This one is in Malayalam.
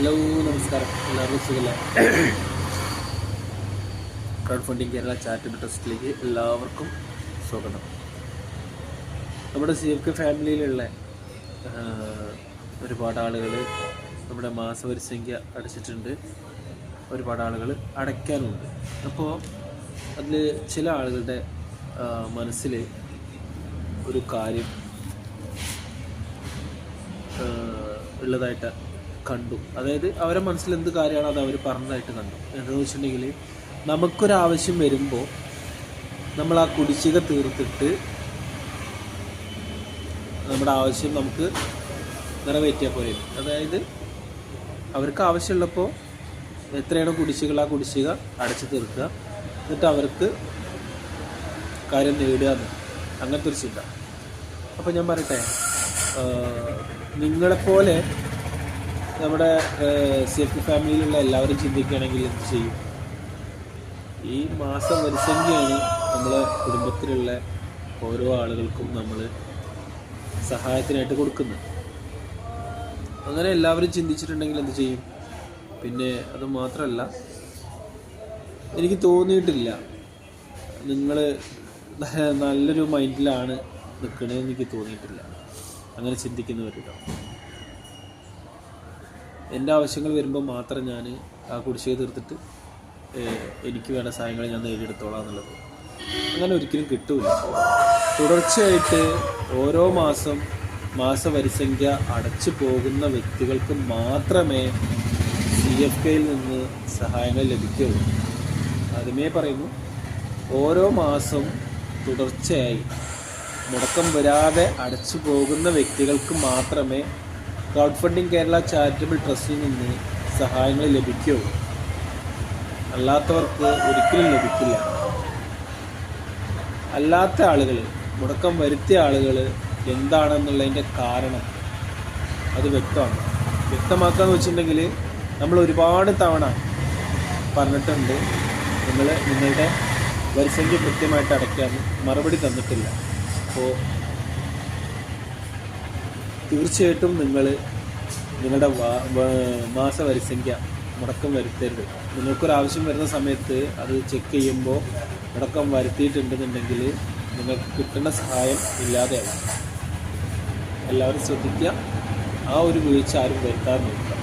ഹലോ നമസ്കാരം. എല്ലാവർക്കും സുഖല്ലേ? ക്രൗഡ് ഫണ്ടിങ് കേരള ചാരിറ്റബിൾ ട്രസ്റ്റിലേക്ക് എല്ലാവർക്കും സ്വാഗതം. നമ്മുടെ സി എഫ് കെ ഫാമിലിയിലുള്ള ഒരുപാട് ആളുകൾ നമ്മുടെ മാസവരിസംഖ്യ അടച്ചിട്ടുണ്ട്. ഒരുപാട് ആളുകൾ അടയ്ക്കാനുണ്ട്. അപ്പോൾ അതിൽ ചില ആളുകളുടെ മനസ്സിൽ ഒരു കാര്യം ഉള്ളതായിട്ട് കണ്ടു. അതായത് അവരെ മനസ്സിൽ എന്ത് കാര്യമാണ് അത് അവർ പറഞ്ഞതായിട്ട് കണ്ടു. എന്താണെന്ന് വെച്ചിട്ടുണ്ടെങ്കിൽ നമുക്കൊരാവശ്യം വരുമ്പോൾ നമ്മൾ ആ കുടിശ്ശിക തീർത്തിട്ട് നമ്മുടെ ആവശ്യം നമുക്ക് നിറവേറ്റിയാൽ പോലെ അതായത് അവർക്ക് ആവശ്യമുള്ളപ്പോൾ എത്രയാണോ കുടിശ്ശികൾ ആ കുടിശ്ശിക അടച്ചു തീർക്കുക. എന്നിട്ട് അവർക്ക് കാര്യം നേടുക എന്ന്. അങ്ങനത്തെ ഒരു ചിന്ത. അപ്പോൾ ഞാൻ പറയട്ടെ നിങ്ങളെപ്പോലെ നമ്മുടെ സി എഫ് ഫാമിലിയിലുള്ള എല്ലാവരും ചിന്തിക്കുകയാണെങ്കിൽ എന്ത് ചെയ്യും? ഈ മാസം വരിസംഖ്യയാണ് നമ്മളെ കുടുംബത്തിലുള്ള ഓരോ ആളുകൾക്കും നമ്മൾ സഹായത്തിനായിട്ട് കൊടുക്കുന്നത്. അങ്ങനെ എല്ലാവരും ചിന്തിച്ചിട്ടുണ്ടെങ്കിൽ എന്ത് ചെയ്യും? പിന്നെ അത് മാത്രമല്ല എനിക്ക് തോന്നിയിട്ടില്ല നിങ്ങൾ നല്ലൊരു മൈൻഡിലാണ് നിൽക്കണതെന്ന് എനിക്ക് തോന്നിയിട്ടില്ല. അങ്ങനെ ചിന്തിക്കുന്നവരുണ്ടോ? എന്റെ ആവശ്യങ്ങൾ വരുമ്പോൾ മാത്രം ഞാൻ ആ കുടിശ്ശിക തീർത്തിട്ട് എനിക്ക് വേണ്ട സഹായങ്ങൾ ഞാൻ നേടിയെടുത്തോളാം എന്നുള്ളത്. അങ്ങനെ ഒരിക്കലും കിട്ടൂല. തുടർച്ചയായിട്ട് ഓരോ മാസം മാസവരിസംഖ്യ അടച്ചു പോകുന്ന വ്യക്തികൾക്ക് മാത്രമേ സി എഫ് കെയിൽ നിന്ന് സഹായങ്ങൾ ലഭിക്കുകയുള്ളൂ. ആദ്യമേ പറയുന്നു ഓരോ മാസം തുടർച്ചയായി മുടക്കം വരാതെ അടച്ചു പോകുന്ന വ്യക്തികൾക്ക് മാത്രമേ ക്രൗഡ് ഫണ്ടിങ് കേരള ചാരിറ്റബിൾ ട്രസ്റ്റിൽ നിന്ന് സഹായങ്ങൾ ലഭിക്കുമോ അല്ലാത്തവർക്ക് ഒരിക്കലും ലഭിക്കില്ല. അല്ലാത്ത ആളുകൾ മുടക്കം വരുത്തിയ ആളുകൾ എന്താണെന്നുള്ളതിന്റെ കാരണം അത് വ്യക്തമാണ്. വ്യക്തമാക്കാന്ന് വെച്ചിട്ടുണ്ടെങ്കിൽ നമ്മൾ ഒരുപാട് തവണ പറഞ്ഞിട്ടുണ്ട്. നിങ്ങൾ നിങ്ങളുടെ വരിസംഖ്യ കൃത്യമായിട്ട് അടയ്ക്കാൻ മറുപടി തന്നിട്ടില്ല. അപ്പോൾ തീർച്ചയായിട്ടും നിങ്ങൾ നിങ്ങളുടെ മാസ വരിസംഖ്യ മുടക്കം വരുത്തരുത്. നിങ്ങൾക്കൊരാവശ്യം വരുന്ന സമയത്ത് അത് ചെക്ക് ചെയ്യുമ്പോൾ മുടക്കം വരുത്തിയിട്ടുണ്ടെന്നുണ്ടെങ്കിൽ നിങ്ങൾക്ക് കിട്ടേണ്ട സഹായം ഇല്ലാതെയാവും. എല്ലാവരും ശ്രദ്ധിക്കുക. ആ ഒരു വീഴ്ച ആരും വരുത്താറുണ്ട്